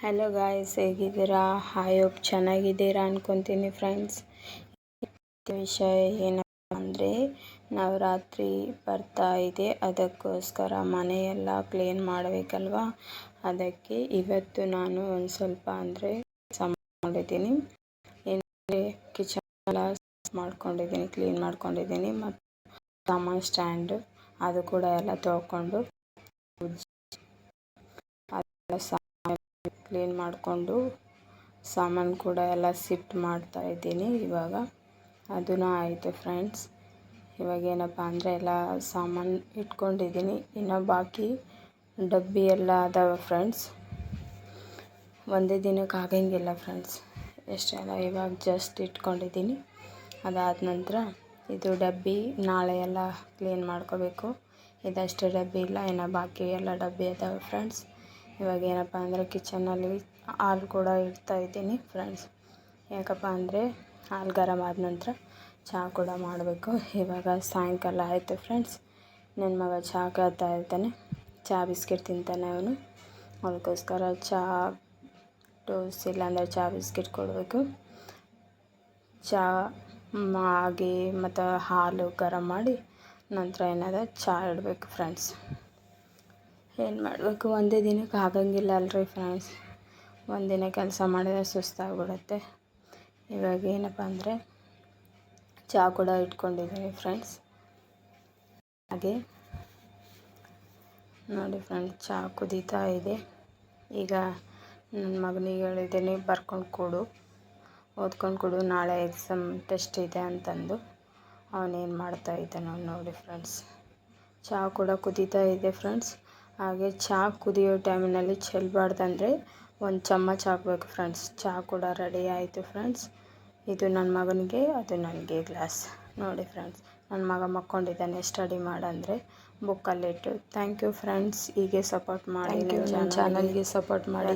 Hello guys ಹೇಗಿದ್ದೀರಾ? Hi ಒಬ್ ಚೆನ್ನಾಗಿದ್ದೀರಾ ಅನ್ಕೊತೀನಿ ಫ್ರೆಂಡ್ಸ್ ವಿಷಯ ಏನಪ್ಪ ಅಂದರೆ ನವರಾತ್ರಿ ಬರ್ತಾ ಇದೆ. ಅದಕ್ಕೋಸ್ಕರ ಮನೆಯೆಲ್ಲ ಕ್ಲೀನ್ ಮಾಡಬೇಕಲ್ವಾ? ಅದಕ್ಕೆ ಇವತ್ತು ನಾನು ಒಂದು ಸ್ವಲ್ಪ ಅಂದರೆ ಮಾಡಿದ್ದೀನಿ. ಏನಂದರೆ ಕಿಚನ್ ಎಲ್ಲ ಮಾಡ್ಕೊಂಡಿದ್ದೀನಿ ಕ್ಲೀನ್ ಮಾಡ್ಕೊಂಡಿದ್ದೀನಿ. ಮತ್ತು ಸಾಮಾನು ಸ್ಟ್ಯಾಂಡು ಅದು ಕೂಡ ಎಲ್ಲ ತೊಳ್ಕೊಂಡು. ಕ್ಲೀನ್ ಮಾಡಿಕೊಂಡು ಸಾಮಾನು ಕೂಡ ಎಲ್ಲ ಸಿಟ್ ಮಾಡ್ತಾ ಇದ್ದೀನಿ ಇವಾಗ. ಅದೂ ಆಯಿತು ಫ್ರೆಂಡ್ಸ್. ಇವಾಗ ಏನಪ್ಪ ಅಂದರೆ ಎಲ್ಲ ಸಾಮಾನು ಇಟ್ಕೊಂಡಿದ್ದೀನಿ. ಇನ್ನು ಬಾಕಿ ಡಬ್ಬಿ ಎಲ್ಲ ಅದಾವೆ ಫ್ರೆಂಡ್ಸ್. ಒಂದೇ ದಿನಕ್ಕೆ ಆಗಂಗಿಲ್ಲ ಫ್ರೆಂಡ್ಸ್. ಎಷ್ಟೆಲ್ಲ ಇವಾಗ ಜಸ್ಟ್ ಇಟ್ಕೊಂಡಿದ್ದೀನಿ. ಅದಾದ ನಂತರ ಇದು ಡಬ್ಬಿ ನಾಳೆ ಎಲ್ಲ ಕ್ಲೀನ್ ಮಾಡ್ಕೋಬೇಕು. ಇದಷ್ಟೇ ಡಬ್ಬಿ ಇಲ್ಲ, ಇನ್ನು ಬಾಕಿ ಎಲ್ಲ ಡಬ್ಬಿ ಅದಾವೆ ಫ್ರೆಂಡ್ಸ್. ಇವಾಗ ಏನಪ್ಪ ಅಂದರೆ ಕಿಚನಲ್ಲಿ ಹಾಲು ಕೂಡ ಇಡ್ತಾ ಇದ್ದೀನಿ ಫ್ರೆಂಡ್ಸ್. ಯಾಕಪ್ಪ ಅಂದರೆ ಹಾಲು ಗರಮ್ ಆದ ನಂತರ ಚಹಾ ಕೂಡ ಮಾಡಬೇಕು. ಇವಾಗ ಸಾಯಂಕಾಲ ಆಯಿತು ಫ್ರೆಂಡ್ಸ್. ನನ್ನ ಮಗ ಚಹಾ ಕೇಳ್ತಾ ಇರ್ತಾನೆ. ಚಹಾ ಬಿಸ್ಕೆಟ್ ತಿಂತಾನೆ ಅವನು. ಅದಕ್ಕೋಸ್ಕರ ಚಹಾ ಟೋಸ್ ಇಲ್ಲಾಂದರೆ ಚಹಾ ಬಿಸ್ಕೆಟ್ ಕೊಡಬೇಕು. ಚಹಾ ಮಾಗಿ ಮತ್ತು ಹಾಲು ಗರಮ್ ಮಾಡಿ ನಂತರ ಏನಾದ ಚಹಾ ಇಡಬೇಕು ಫ್ರೆಂಡ್ಸ್. ಏನು ಮಾಡಬೇಕು? ಒಂದೇ ದಿನಕ್ಕೆ ಆಗಂಗಿಲ್ಲ ಅಲ್ರಿ ಫ್ರೆಂಡ್ಸ್ ಒಂದಿನ ಕೆಲಸ ಮಾಡಿದರೆ ಸುಸ್ತಾಗ್ಬಿಡುತ್ತೆ. ಇವಾಗ ಏನಪ್ಪ ಅಂದರೆ ಚಹಾ ಕೂಡ ಇಟ್ಕೊಂಡಿದ್ದೀನಿ ಫ್ರೆಂಡ್ಸ್ ಹಾಗೆ ನೋಡಿ ಫ್ರೆಂಡ್ಸ್ ಚಹಾ ಕುದೀತಾ ಇದೆ. ಈಗ ನನ್ನ ಮಗನಿಗೆ ಹೇಳಿದ್ದೀನಿ, ಬರ್ಕೊಂಡು ಕೊಡು. ಓದ್ಕೊಂಡು ಕೊಡು, ನಾಳೆ ಎಕ್ಸಾಮ್ ಟೆಸ್ಟ್ ಇದೆ ಅಂತಂದು. ಅವನೇನು ಮಾಡ್ತಾ ಇದ್ದಾನೆ ನೋಡಿ ಫ್ರೆಂಡ್ಸ್ ಚಹಾ ಕೂಡ ಕುದೀತಾ ಇದೆ ಫ್ರೆಂಡ್ಸ್ ಹಾಗೆ ಚಹಾ ಕುದಿಯೋ ಟೈಮಿನಲ್ಲಿ ಚೆಲ್ಲಬಾರ್ದಂದ್ರೆ ಒಂದು ಚಮಚ ಹಾಕ್ಬೇಕು ಫ್ರೆಂಡ್ಸ್ ಚಹಾ ಕೂಡ ರೆಡಿ ಆಯಿತು ಫ್ರೆಂಡ್ಸ್ ಇದು ನನ್ನ ಮಗನಿಗೆ ಅದು ನನಗೆ ಗ್ಲಾಸ್ ನೋಡಿ ಫ್ರೆಂಡ್ಸ್ ನನ್ನ ಮಗ ಮಕ್ಕೊಂಡಿದ್ದಾನೆ ಸ್ಟಡಿ ಮಾಡಂದರೆ ಬುಕ್ಕಲ್ಲಿಟ್ಟು ಥ್ಯಾಂಕ್ ಯು ಫ್ರೆಂಡ್ಸ್ ಹೀಗೆ ಸಪೋರ್ಟ್ ಮಾಡಿ ಚಾನಲ್ಗೆ ಸಪೋರ್ಟ್ ಮಾಡಿ.